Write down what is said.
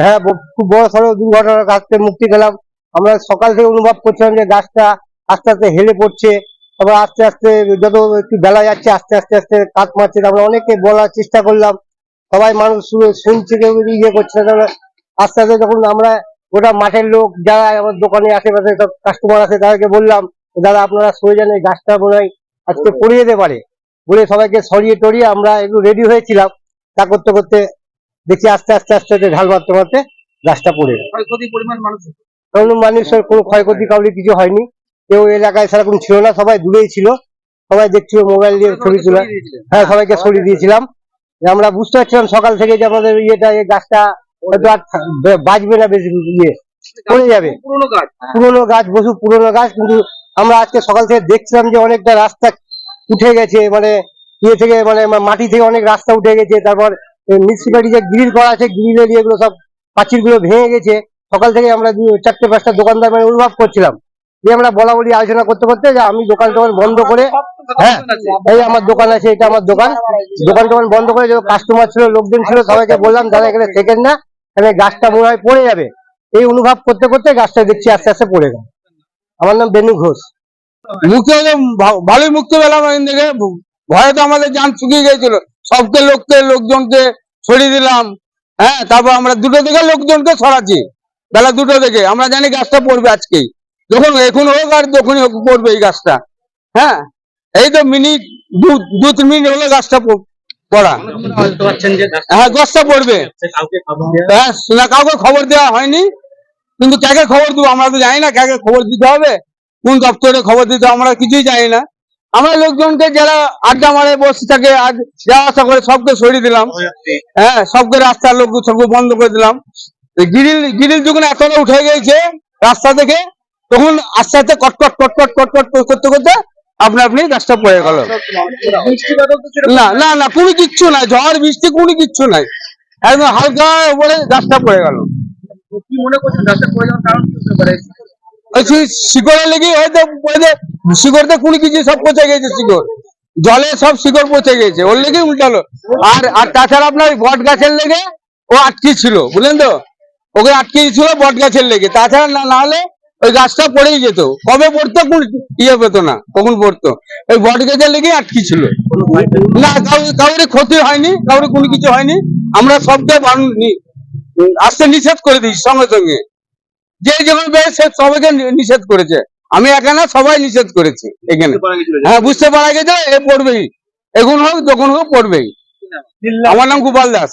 হ্যাঁ খুব বড় সড়ো দুর্ঘটনার কাছ থেকে মুক্তি পেলাম। আমরা সকাল থেকে অনুভব করছিলাম যে গাছটা আস্তে আস্তে হেলে পড়ছে। তারপর আস্তে আস্তে যত একটু বেলা যাচ্ছে, আস্তে আস্তে আস্তে কাত মারছে। আমরা অনেকে বলার চেষ্টা করলাম। সবাই মানুষ শুনে- শুনছে, কেউ ইয়ে করছে আস্তে আস্তে যখন আমরা গোটা মাঠের লোক যারা আমার দোকানে আশেপাশে সব কাস্টমার আছে, তাদেরকে বললাম দাদা, আপনারা সরে যান, এই গাছটা মনে আজকে পড়িয়ে যেতে পারে। বলে সবাইকে সরিয়ে টরিয়ে আমরা একটু রেডি হয়েছিলাম। তা করতে করতে দেখি আস্তে আস্তে আস্তে আস্তে ঢাল মারতে মারতে গাছটা পড়ে কোনো মানুষের কোনো ক্ষয়ক্ষতি কাউরি কিছু হয়নি। কেউ এলাকায় সেরকম ছিল না সবাই দূরেই ছিল। সবাই দেখছিল মোবাইল দিয়ে ছবি তোলা। হ্যাঁ সবাইকে সরিয়ে দিয়েছিলাম। আমরা বুঝতে পারছিলাম সকাল থেকে যে আমাদের ইয়েটা এই গাছটা হয়তো আর বাঁচবে না বেশি ইয়ে পড়ে যাবে। পুরোনো গাছ। পুরোনো গাছ বসু পুরোনো গাছ কিন্তু আমরা আজকে সকাল থেকে দেখছিলাম যে অনেকটা রাস্তা উঠে গেছে মানে ইয়ে থেকে মানে মাটি থেকে অনেক রাস্তা উঠে গেছে তারপর মিউনিসিপালিটি যে গ্রিল করা আছে গ্রিলের ইয়েগুলো সব পাঁচিলগুলো ভেঙে গেছে। সকাল থেকে আমরা চারটে পাঁচটা দোকানদার মানে অনুভব করছিলাম। যে আমরা বলা বলি আলোচনা করতে করতে যে আমি দোকান টোকান বন্ধ করে হ্যাঁ এই আমার দোকান আছে, এটা আমার দোকান। দোকান টোকান বন্ধ করে যে কাস্টমার ছিল, লোকজন ছিল, সবাইকে বললাম, দাদা, এখানে থেকেন না, এখানে গাছটা মনে হয় পড়ে যাবে। এই অনুভব করতে করতে গাছটা দেখছি আস্তে আস্তে পড়ে গেল। আমার নাম বেনু ঘোষ। মুক্তি ভালোই মুক্তি পেলাম থেকে ভয়ে তো আমাদের যান শুকিয়ে গেছিল সবকে লোককে, লোকজনকে সরিয়ে দিলাম। হ্যাঁ তারপর আমরা দুটো থেকে লোকজনকে সরাচ্ছি বেলা দুটো থেকে। আমরা জানি গাছটা পড়বে আজকেই। যখন এখন হোক আর যখনই হোক পড়বে এই গাছটা। হ্যাঁ এই তো মিনিট, দু তিন মিনিট হলো গাছটা পড়া হ্যাঁ গাছটা পড়বে। হ্যাঁ না কাউকে খবর দেওয়া হয়নি। কিন্তু কাকে খবর দেবো আমরা তো জানি না কাকে খবর দিতে হবে। কোন দপ্তরে খবর দিতে আমরা কিছুই জানি না। আমরা লোকজনকে যারা আড্ডা মারে বসে থাকে আজ যাওয়া আসা করে সবকে সরিয়ে দিলাম। হ্যাঁ সবকে রাস্তার লোক সবকে বন্ধ করে দিলাম। গিরিল গিরিল যখন এতটা উঠে গেছে রাস্তা থেকে তখন আস্তে আস্তে কটকট কটকট কটকট করতে করতে আপনা আপনি গাছটা পড়ে গেল। না না না কোনো কিচ্ছু নাই। ঝড় বৃষ্টি কোনো কিচ্ছু নাই। একদম হালকা উপরে গাছটা পড়ে গেল। কি মনে করছেন? গাছটা পড়ে যাওয়ার কারণ শিকড়ে লেগে হয়তো পড়ে শিকড়তে কোনো কিছু সব পচে গেছে শিকড়। জলে সব শিকড় পচে গেছে, ওর লেগে উল্টালো। আর আর তাছাড়া আপনার ওই বট গাছের লেগে ও আটকে ছিল, বুঝলেন তো? ওকে আটকে ছিল বট গাছের লেগে। তাছাড়া না হলে ওই গাছটা পড়েই যেত। কবে পড়তো? কোন ইয়ে পেতো না, কখন পড়তো? ওই বট গাছের লেগে আটকে ছিল। না কাউরে ক্ষতি হয়নি, কাউরে কোনো কিছু হয়নি। আমরা সবকে বারণ আসতে নিষেধ করে দিই সঙ্গে সঙ্গে। যে যেমন সে সবাইকে নিষেধ করেছে। আমি একা না সবাই নিষেধ করেছি এখানে। হ্যাঁ বুঝতে পারা গেছে এ পড়বেই। এখন হোক যখন হোক পড়বেই। আমার নাম গোপাল দাস।